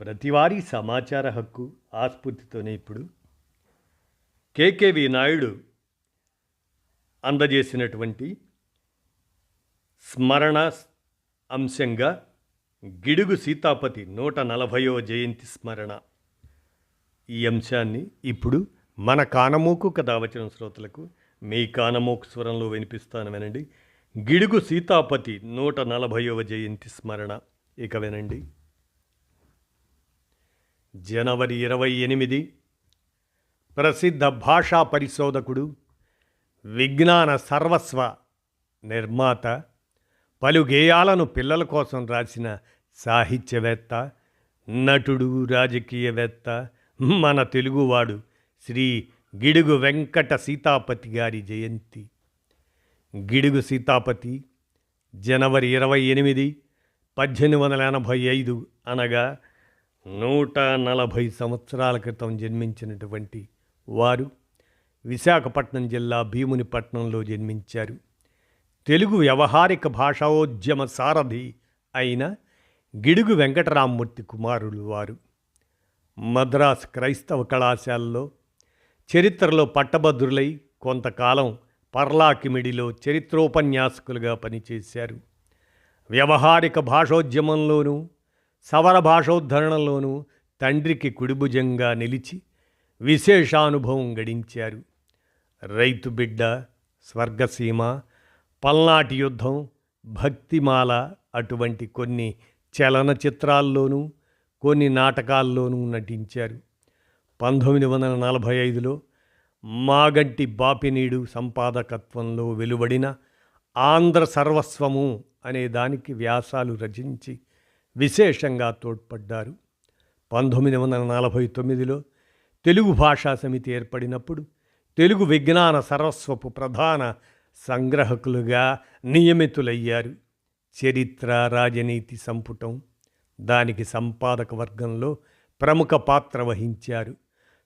ప్రతివారీ సమాచార హక్కు ఆస్ఫూర్తితోనే ఇప్పుడు కేకేవి నాయుడు అందజేసినటువంటి స్మరణ అంశంగా గిడుగు సీతాపతి నూట నలభయో జయంతి స్మరణ. ఈ అంశాన్ని ఇప్పుడు మన కానమోకు కథ వచ్చిన శ్రోతలకు మీ కానమోకు స్వరంలో వినిపిస్తాను వినండి గిడుగు సీతాపతి నూట నలభైవ జయంతి స్మరణ. ఇక వినండి. జనవరి ఇరవై ఎనిమిది. ప్రసిద్ధ భాషా పరిశోధకుడు విజ్ఞాన సర్వస్వ నిర్మాత పలు గేయాలను పిల్లల కోసం రాసిన సాహిత్యవేత్త నటుడు రాజకీయవేత్త మన తెలుగువాడు శ్రీ గిడుగు వెంకట సీతాపతి గారి జయంతి. గిడుగు సీతాపతి జనవరి ఇరవై ఎనిమిది పద్దెనిమిది వందల ఎనభై ఐదు అనగా నూట నలభై సంవత్సరాల క్రితం జన్మించినటువంటి వారు విశాఖపట్నం జిల్లా భీమునిపట్నంలో జన్మించారు. తెలుగు వ్యవహారిక భాషాోద్యమ సారథి అయిన గిడుగు వెంకటరామ్మూర్తి కుమారులు వారు. మద్రాస్ క్రైస్తవ కళాశాలలో చరిత్రలో పట్టభద్రులై కొంతకాలం పర్లాకిమిడిలో చరిత్రోపన్యాసకులుగా పనిచేశారు. వ్యవహారిక భాషోద్యమంలోనూ సవర భాషోద్ధరణలోనూ తండ్రికి కుడిభుజంగా నిలిచి విశేషానుభవం గడించారు. రైతు బిడ్డ స్వర్గసీమ పల్నాటి యుద్ధం భక్తిమాల అటువంటి కొన్ని చలనచిత్రాల్లోనూ కొన్ని నాటకాల్లోనూ నటించారు. పంతొమ్మిది వందల నలభై ఐదులో మాగంటి బాపినీడు సంపాదకత్వంలో వెలువడిన ఆంధ్ర సర్వస్వము అనే దానికి వ్యాసాలు రచించి విశేషంగా తోడ్పడ్డారు. పంతొమ్మిది వందల నలభై తొమ్మిదిలో తెలుగు భాషా సమితి ఏర్పడినప్పుడు తెలుగు విజ్ఞాన సరస్వపు ప్రధాన సంగ్రహకులుగా నియమితులయ్యారు. చరిత్ర రాజనీతి సంపుటం దానికి సంపాదక వర్గంలో ప్రముఖ పాత్ర వహించారు.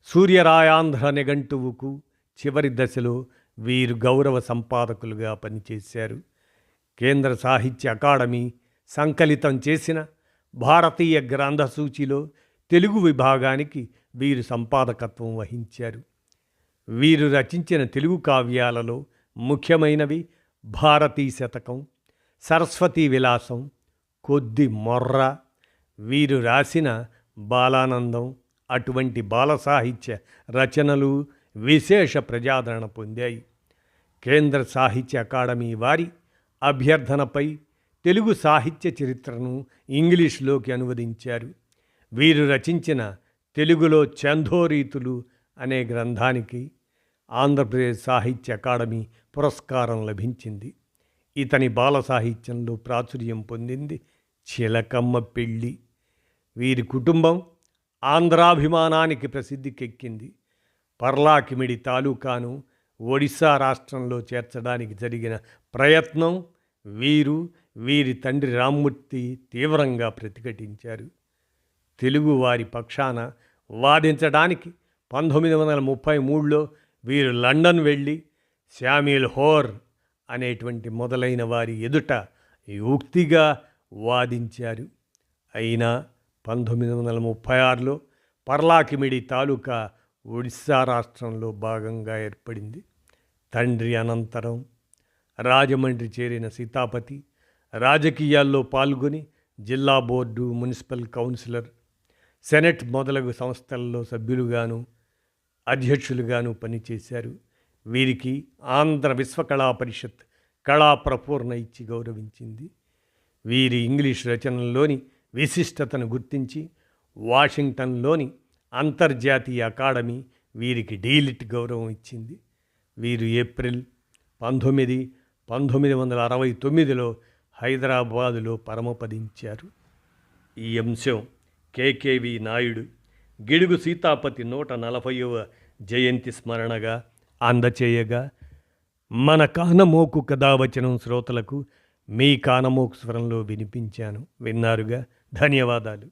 సూర్యరాయాంధ్ర నిఘంటువుకు చివరి దశలో వీరు గౌరవ సంపాదకులుగా పనిచేశారు. కేంద్ర సాహిత్య అకాడమీ సంకలితం చేసిన భారతీయ గ్రంథ సూచిలో తెలుగు విభాగానికి వీరు సంపాదకత్వం వహించారు. వీరు రచించిన తెలుగు కావ్యాలలో ముఖ్యమైనవి భారతీ శతకం సరస్వతీ విలాసం కొద్ది మొర్ర వీరు రాసిన బాలానందం అటువంటి బాల సాహిత్య రచనలు విశేష ప్రజాదరణ పొందాయి. కేంద్ర సాహిత్య అకాడమీ వారి అభ్యర్థనపై తెలుగు సాహిత్య చరిత్రను ఇంగ్లీష్లోకి అనువదించారు. వీరు రచించిన తెలుగులో చందోరీతులు అనే గ్రంథానికి ఆంధ్రప్రదేశ్ సాహిత్య అకాడమీ పురస్కారం లభించింది. ఇతని బాల సాహిత్యంలో ప్రాచుర్యం పొందింది చిలకమ్మ పెళ్ళి. వీరి కుటుంబం ఆంధ్రాభిమానానికి ప్రసిద్ధికెక్కింది. పర్లాకిమిడి తాలూకాను ఒడిశా రాష్ట్రంలో చేర్చడానికి జరిగిన ప్రయత్నం వీరు వీరి తండ్రి రామ్మూర్తి తీవ్రంగా ప్రతిఘటించారు. తెలుగు వారి పక్షాన వాదించడానికి పంతొమ్మిది వందల ముప్పై మూడులో వీరు లండన్ వెళ్ళి శామ్యుల్ హోర్ అనేటువంటి మొదలైన వారి ఎదుట యుక్తిగా వాదించారు. అయినా పంతొమ్మిది వందల ముప్పై ఆరులో పర్లాకిమిడి తాలూకా ఒడిశా రాష్ట్రంలో భాగంగా ఏర్పడింది. తండ్రి అనంతరం రాజమండ్రి చేరిన సీతాపతి రాజకీయాల్లో పాల్గొని జిల్లా బోర్డు మున్సిపల్ కౌన్సిలర్ సెనెట్ మొదలగు సంస్థల్లో సభ్యులుగాను అధ్యక్షులుగాను పనిచేశారు. వీరికి ఆంధ్ర విశ్వకళా పరిషత్ కళా ప్రపూర్ణ ఇచ్చి గౌరవించింది. వీరి ఇంగ్లీష్ రచనల్లోని విశిష్టతను గుర్తించి వాషింగ్టన్లోని అంతర్జాతీయ అకాడమీ వీరికి డీలిట్ గౌరవం ఇచ్చింది. వీరు ఏప్రిల్ పంతొమ్మిది పంతొమ్మిది వందల అరవై తొమ్మిదిలో హైదరాబాదులో పరమపదించారు. ఈ అంశం కేకేవి నాయుడు గిడుగు సీతాపతి నూట నలభైవ జయంతి స్మరణగా అందచేయగా మన కానమోకు కథావచనం శ్రోతలకు మీ కానమోకు స్వరంలో వినిపించాను. విన్నారుగా? ధన్యవాదాలు.